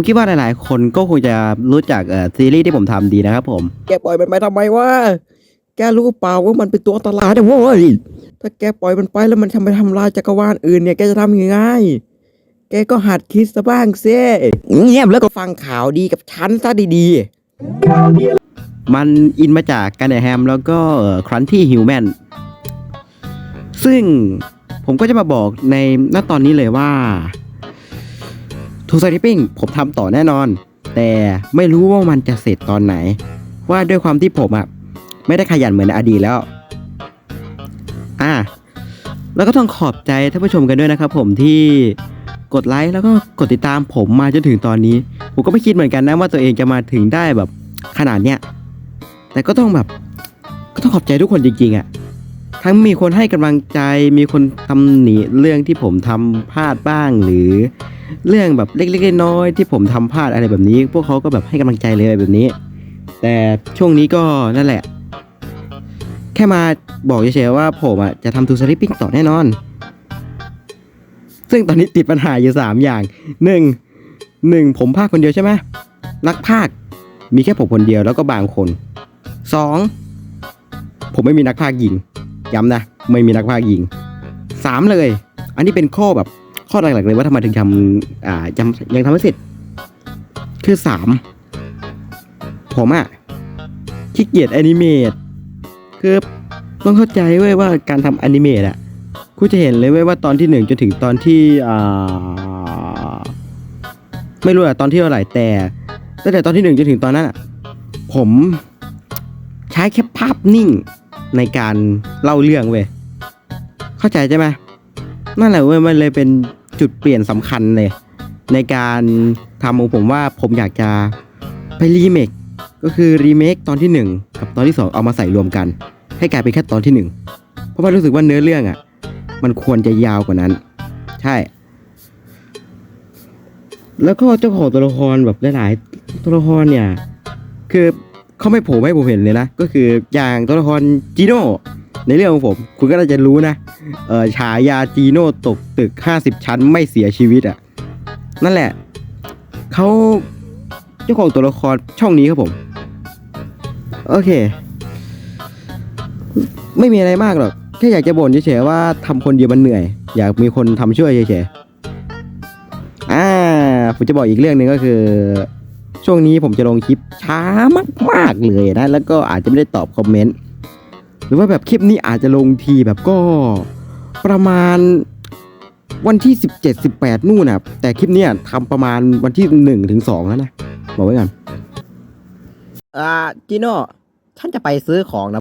ผมคิดว่าหลายๆ คนก็คงจะรู้จักเอ่อซีรีส์ที่ผมทำดีนะครับผม แกปล่อยมันไปทำไมวะ แกรู้เปล่าว่ามันเป็นตัวอันตรายนะเว้ย ถ้าแกปล่อยมันไปแล้วมันทำไปทำลายจักรวาลอื่นเนี่ยแกจะทำยังไง แกก็หัดคิดซะบ้างเซ่เงียบแล้วก็ฟังข่าวดีกับฉันซะดีมันอินมาจากการเดแฮมแล้วก็ครันที่ฮิวแมนซึ่งผมก็จะมาบอกในณตอนนี้เลยว่า ทูสลิปปิ้งผมทำต่อแน่นอน แต่ไม่รู้ว่ามันจะเสร็จตอนไหน ว่าด้วยความที่ผมอะไม่ได้ขยันเหมือนในอดีตแล้ว อะแล้วก็ต้องขอบใจท่านผู้ชมกันด้วยนะครับ ผมที่กดไลค์แล้วก็กดติดตามผมมาจนถึงตอนนี้ ผมก็ไม่คิดเหมือนกันนะว่าตัวเองจะมาถึงได้แบบขนาดเนี้ยแต่ก็ต้องแบบก็ต้องขอบใจทุกคนจริงๆอะ่ะ ทั้งมีคนให้กำลังใจมีคนทำหนีเรื่องที่ผมทำพลาดบ้างหรือ เรื่องแบบเล็กๆน้อยๆที่ผมทำพลาดอะไรแบบนี้ พวกเขาก็แบบให้กำลังใจเลยแบบนี้ แต่ช่วงนี้ก็นั่นแหละ แค่มาบอกเฉยๆว่าผมอะจะทำทูสลิปปิ้งต่อแน่นอน ซึ่งตอนนี้ติดปัญหาอยู่สามอย่างหนึ่งหนึ่งผมภาคคนเดียวใช่ไหมนักภาคมีแค่ผมคนเดียวแล้วก็บางคนสองผมไม่มีนักพากย์หญิง ย้ำนะ ไม่มีนักพากย์หญิงสามเลย อันนี้เป็นข้อแบบข้อหลักๆเลยว่าทำไมถึงทำอ่ายังยังทำไม่เสร็จ คือสามผมอะขี้เกียจแอนิเมตคือต้องเข้าใจเว้ยว่าการทำแอนิเมตอะคุณจะเห็นเลยเว้ยว่าตอนที่หนึ่งจนถึงตอนที่อ่าไม่รู้อะตอนที่เท่าไหร่แต่ตั้งแต่ตอนที่หนึ่งจนถึงตอนนั้นอะผมใช้แค่ภาพนิ่ง ในการเล่าเรื่องเว้ยเข้าใจใช่ไหมนั่นแหละเว้ยมันเลยเป็นจุดเปลี่ยนสำคัญเลย ในการทำของผมว่าผมอยากจะไปรีเมคก็คือรีเมคตอนที่หนึ่งกับตอนที่สองเอามาใส่รวมกัน ให้กลายเป็นแค่ตอนที่หนึ่งเพราะว่ารู้สึกว่าเนื้อเรื่องอะ มันควรจะยาวกว่านั้น ใช่ แล้วก็เจ้าของตัวละครแบบหลายๆตัวละครเนี่ย คือ เขาไม่โผล่ให้ผมเห็นเลยนะ ก็คืออย่างตัวละครจีโน่ในเรื่องของผม คุณก็น่าจะรู้นะเออฉายาจีโน่ตกตึก 50 ชั้นไม่เสียชีวิตอะ่ะ นั่นแหละเขาเจ้าของตัวละครช่องนี้ครับผม โอเค ไม่มีอะไรมากหรอก แค่อยากจะบ่นเฉยๆว่าทำคนเดียวมันเหนื่อย อยากมีคนทำช่วยเฉยๆอ่าผมจะบอกอีกเรื่องหนึ่งก็คือ ช่วงนี้ผมจะลงคลิปช้ามากๆเลยนะ แล้วก็อาจจะไม่ได้ตอบคอมเมนต์ หรือว่าแบบคลิปนี้อาจจะลงทีแบบก็ประมาณวันที่ 17 18 นู่นนะแต่คลิปเนี้ยทำประมาณวันที่1ถึง2แล้วนะ บอกไว้ก่อน อ่าจิโน่ฉันจะไปซื้อของนะ